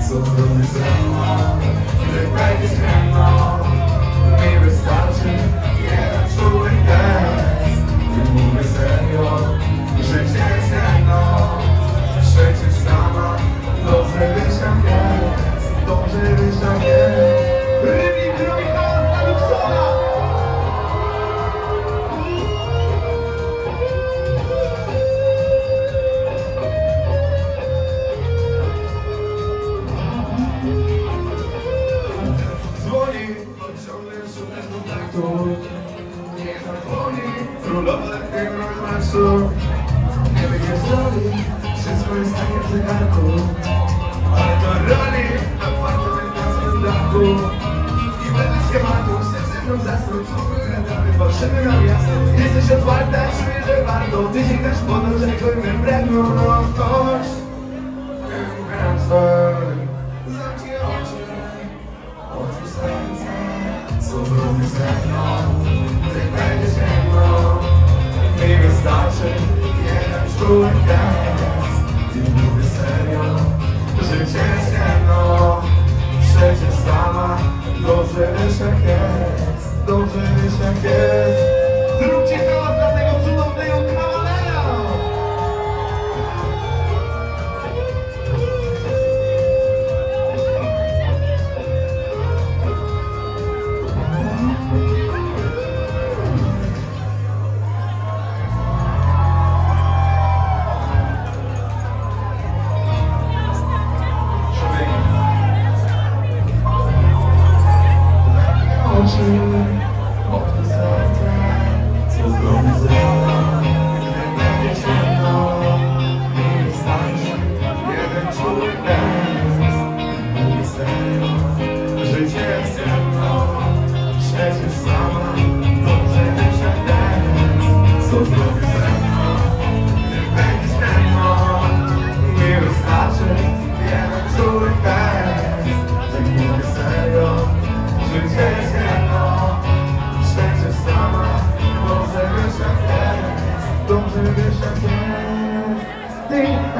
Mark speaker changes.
Speaker 1: Something is wrong, you're right is wrong zadzwoni, królowa tego romansu Nie wyjdziesz z roli, wszystko jest tak jak w zegarku. Ale to roli, apartament na swym I będę schematu, chcesz ze mną zasnąć Gadamy, patrzymy na miasto Jesteś otwarta, czuję, że warto. Tydzień też podąż, jak gojmy ze mną, ty Nie wystarczy jeden człowiek jest Ty serio, życie ze Przecież sama dobrze wiesz jak jest Dobrze wiesz jest Zróbcie hałas dla tego cudownego kawałka